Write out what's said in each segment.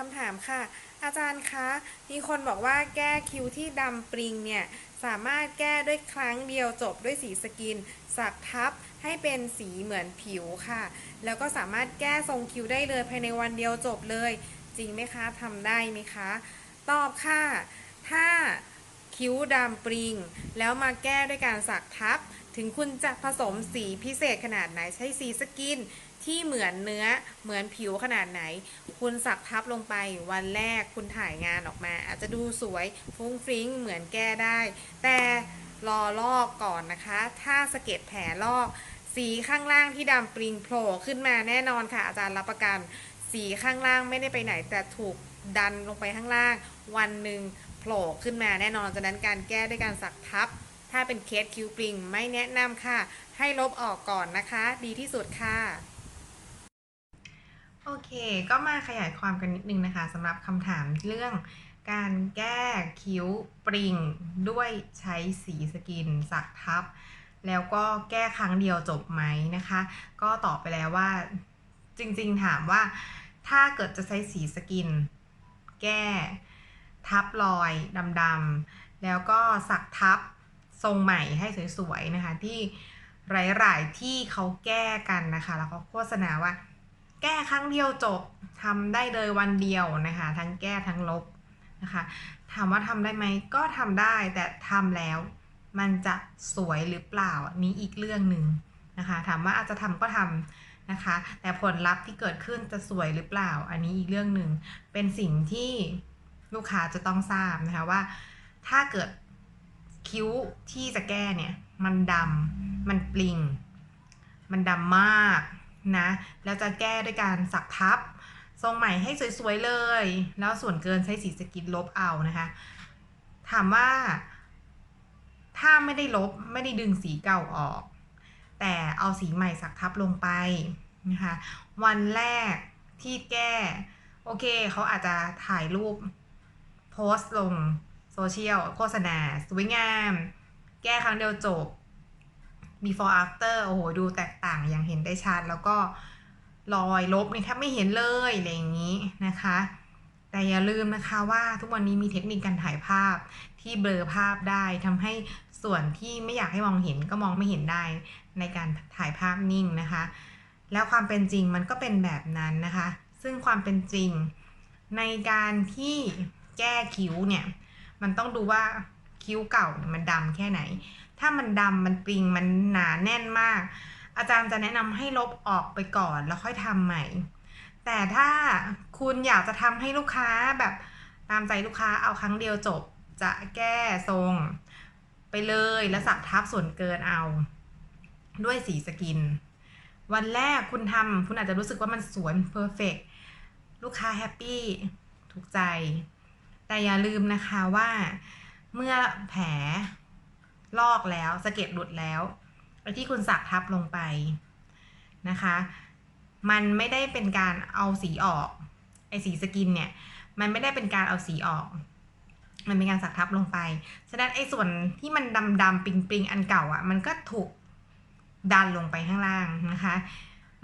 คำถามค่ะ อาจารย์คะ มีคนบอกว่าแก้คิ้วที่ดำปริงเนี่ย สามารถแก้ด้วยครั้งเดียวจบด้วยสีสกิน สักทับให้เป็นสีเหมือนผิวค่ะ แล้วก็สามารถแก้ทรงคิ้วได้เลยภายในวันเดียวจบเลย จริงไหมคะทำได้ไหมคะ ตอบค่ะ ถ้าคิ้วดำปริง แล้วมาแก้ด้วยการสักทับ ถึงคุณจะผสมสีพิเศษขนาดไหนใช้สีสกินที่เหมือนเนื้อเหมือนผิวขนาดไหน คุณสักทับลงไปวันแรกคุณถ่ายงานออกมา อาจจะดูสวยฟุ้งฟริ้งเหมือนแก้ได้ แต่รอลอกก่อนนะคะ ถ้าสะเก็ดแผลลอก สีข้างล่างที่ดำปริงโผล่ขึ้นมาแน่นอนค่ะอาจารย์รับประกัน สีข้างล่างไม่ได้ไปไหน แต่ถูกดันลงไปข้างล่าง วันหนึ่งโผล่ขึ้นมาแน่นอนจากนั้นการแก้ด้วยการสักทับ ถ้าเป็นเคสคิ้วปริงไม่แนะนำค่ะ ให้ลบออกก่อนนะคะ ดีที่สุดค่ะ โอเค ก็มาขยายความกันนิดนึงนะคะสำหรับคำถามเรื่องการแก้คิ้วปริงด้วยใช้สีสกินสักทับ แล้วก็แก้ครั้งเดียวจบไหมนะคะ ก็ตอบไปแล้วว่าจริงๆถามว่า ถ้าเกิดจะใช้สีสกิน แก้ทับรอยดำๆแล้วก็สักทับ ทรงใหม่ให้สวยๆนะคะที่หลายๆที่เขาแก้กันนะคะ แล้วเขาโฆษณาว่า แก้ครั้งเดียวจบทำได้เลยวันเดียวนะคะ ทั้งแก้ทั้งลบนะคะถามว่าทำได้ไหมก็ทำได้แต่ทำแล้วมันจะสวยหรือเปล่านนี้อีกเรื่องหนึ่งนะคะ ถามว่าอาจจะทำก็ทำนะคะ แต่ผลลัพธ์ที่เกิดขึ้นจะสวยหรือเปล่า อันนี้อีกเรื่องหนึ่งเป็นสิ่งที่ลูกค้าจะต้องทราบนะคะว่า ถ้าเกิด คิ้วที่จะแก้เนี่ย มันดำมันปลิง มันดำมากนะ แล้วจะแก้ด้วยการสักทับ ทรงใหม่ให้สวยๆเลย แล้วส่วนเกินใช้สีสกินลบเอานะคะ ถามว่า ถ้าไม่ได้ลบไม่ได้ดึงสีเก่าออก แต่เอาสีใหม่สักทับลงไปนะคะ วันแรกที่แก้ โอเคเขาอาจจะถ่ายรูปโพสต์ลง เชียลโฆษณา สวยงาม แก้ครั้งเดียวจบ before after โอ้โห ดูแตกต่างอย่างเห็นได้ชัด แล้วก็รอยลบนี่แทบไม่เห็นเลยอะไรอย่างนี้นะคะ แต่อย่าลืมนะคะว่าทุกวันนี้มีเทคนิคการถ่ายภาพที่เบลอภาพได้ทำให้ส่วนที่ไม่อยากให้มองเห็นก็มองไม่เห็นได้ในการถ่ายภาพนิ่งนะคะ แล้วความเป็นจริงมันก็เป็นแบบนั้นนะคะ ซึ่งความเป็นจริงในการที่แก้คิ้วเนี่ย มันต้องดูว่าคิ้วเก่ามันดำแค่ไหน ถ้ามันดำมันปริงมันหนาแน่นมาก อาจารย์จะแนะนำให้ลบออกไปก่อนแล้วค่อยทำใหม่ แต่ถ้าคุณอยากจะทำให้ลูกค้าแบบตามใจลูกค้าเอาครั้งเดียวจบจะแก้ทรงไปเลยแล้วสักทับส่วนเกินเอา ด้วยสีสกิน วันแรกคุณทำคุณอาจจะรู้สึกว่ามันสวยเพอร์เฟกลูกค้าแฮปปี้ถูกใจ แต่อย่าลืมนะคะว่าเมื่อแผลลอกแล้วสะเก็ดหลุดแล้วไอ้ที่คุณสักทับลงไปนะคะ มันไม่ได้เป็นการเอาสีออกไอ้สีสกินเนี่ย มันไม่ได้เป็นการเอาสีออก มันเป็นการสักทับลงไป ฉะนั้นไอ้ส่วนที่มันดำดำๆปิงปิงๆอันเก่าอะ่ะ มันก็ถูกดันลงไปข้างล่างนะคะ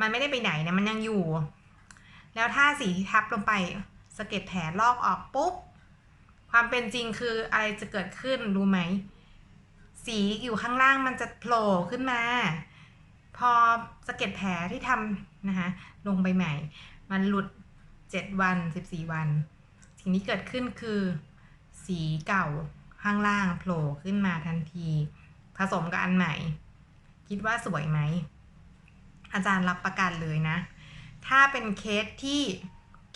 มันไม่ได้ไปไหนนะมันยังอยู่ แล้วถ้าสีที่ทับลงไปสะเก็ดแผลลอกออกปุ๊บ ความเป็นจริงคืออะไรจะเกิดขึ้นรู้ไหม สีอยู่ข้างล่างมันจะโผล่ขึ้นมา พอสะเก็ดแผลที่ทำนะคะลงไปใหม่ มันหลุด 7 วัน 14 วัน สิ่งที่เกิดขึ้นคือ สีเก่าข้างล่างโผล่ขึ้นมาทันที ผสมกับอันใหม่ คิดว่าสวยไหม อาจารย์รับประกันเลยนะ ถ้าเป็นเคสที่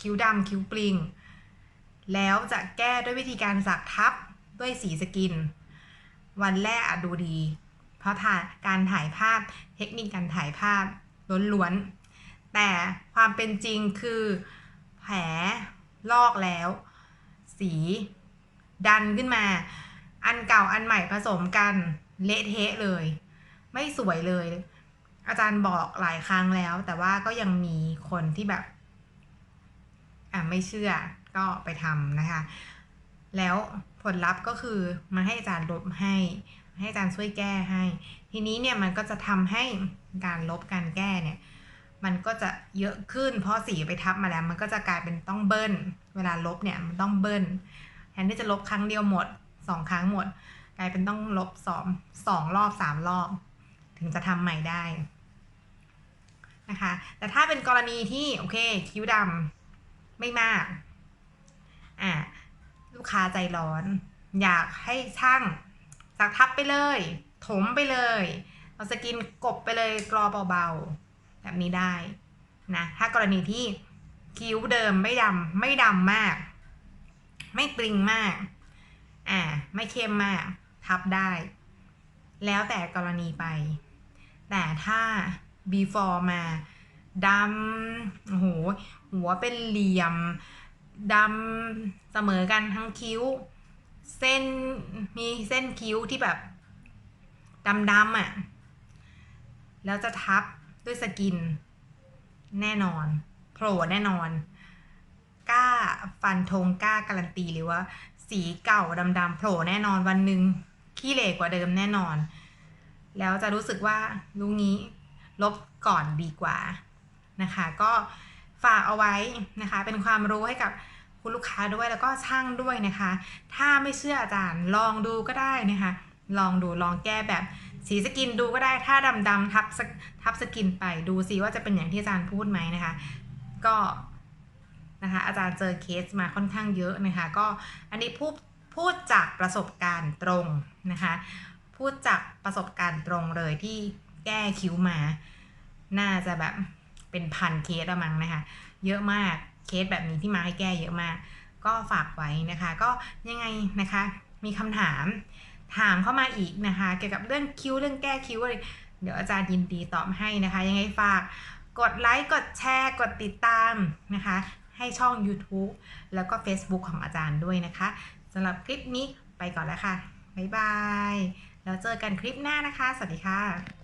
คิ้วดำคิ้วปลิง แล้วจะแก้ด้วยวิธีการสักทับด้วยสีสกิน วันแรกอะดูดี เพราะถ่ายการถ่ายภาพเทคนิคการถ่ายภาพล้วนๆ แต่ความเป็นจริงคือแผลลอกแล้ว สีดันขึ้นมา อันเก่าอันใหม่ผสมกันเละเทะเลย ไม่สวยเลย อาจารย์บอกหลายครั้งแล้ว แต่ว่าก็ยังมีคนที่แบบ อะไม่เชื่อ ก็ไปทำนะคะ แล้วผลลัพธ์ก็คือมาให้อาจารย์ลบให้ ให้อาจารย์ช่วยแก้ให้ ทีนี้เนี่ยมันก็จะทำให้การลบการแก้เนี่ยมันก็จะเยอะขึ้นเพราะสีไปทับมาแล้ว มันก็จะกลายเป็นต้องเบิ้ล เวลาลบเนี่ยมันต้องเบิ้ลแทนที่จะลบครั้งเดียวหมดสองครั้งหมด กลายเป็นต้องลบสองสองรอบสามรอบ ถึงจะทำใหม่ได้นะคะแต่ถ้าเป็นกรณีที่โอเคคิ้วดำไม่มาก อะลูกค้าใจร้อน อยากให้ช่างสักทับไปเลย ถมไปเลยเอาสกินกบไปเลยกรอเบาๆ แบบนี้ได้นะถ้ากรณีที่คิ้วเดิมไม่ดำไม่ดำมาก ไม่ปริงมากอ่าไม่เข้มมาก ทับได้ แล้วแต่กรณีไป แต่ถ้า before มาดำโอ้โหหัวเป็นเหลี่ยม ดำเสมอกันทั้งคิ้ว เส้นมีเส้นคิ้วที่แบบดำๆอะ แล้วจะทับด้วยสกิน แน่นอนโผล่แน่นอน กล้าฟันธงกล้าการันตีเลยว่า สีเก่าดำๆโผล่แน่นอนวันหนึ่งขี้เหร่กว่าเดิมแน่นอน แล้วจะรู้สึกว่าลุงนี้ลบก่อนดีกว่านะคะ ก็ ฝากเอาไว้นะคะ เป็นความรู้ให้กับคุณลูกค้าด้วยแล้วก็ช่างด้วยนะคะ ถ้าไม่เชื่ออาจารย์ลองดูก็ได้นะคะ ลองดูลองแก้แบบสีสกินดูก็ได้ถ้าดำๆทับทับสกินไปดูซิว่าจะเป็นอย่างที่อาจารย์พูดไหมนะคะ ก็นะคะอาจารย์เจอเคสมาค่อนข้างเยอะนะคะ ก็อันนี้พูดพูดจากประสบการณ์ตรงนะคะ พูดจากประสบการณ์ตรงเลยที่แก้คิ้วมา น่าจะแบบ เป็นพันเคสละมั้งนะคะ เยอะมากเคสแบบนี้ที่มาให้แก้เยอะมาก ก็ฝากไว้นะคะ ก็ยังไงนะคะ มีคำถามถามเข้ามาอีกนะคะ เกี่ยวกับเรื่องคิ้วเรื่องแก้คิ้วอะไรเดี๋ยวอาจารย์ยินดีตอบให้นะคะ ยังไงฝากกดไลค์กดแชร์กดติดตามนะคะ ให้ช่อง YouTube แล้วก็ Facebook ของอาจารย์ด้วยนะคะสำหรับคลิปนี้ไปก่อนแล้วค่ะ บ๊ายบาย แล้วเจอกันคลิปหน้านะคะ สวัสดีค่ะ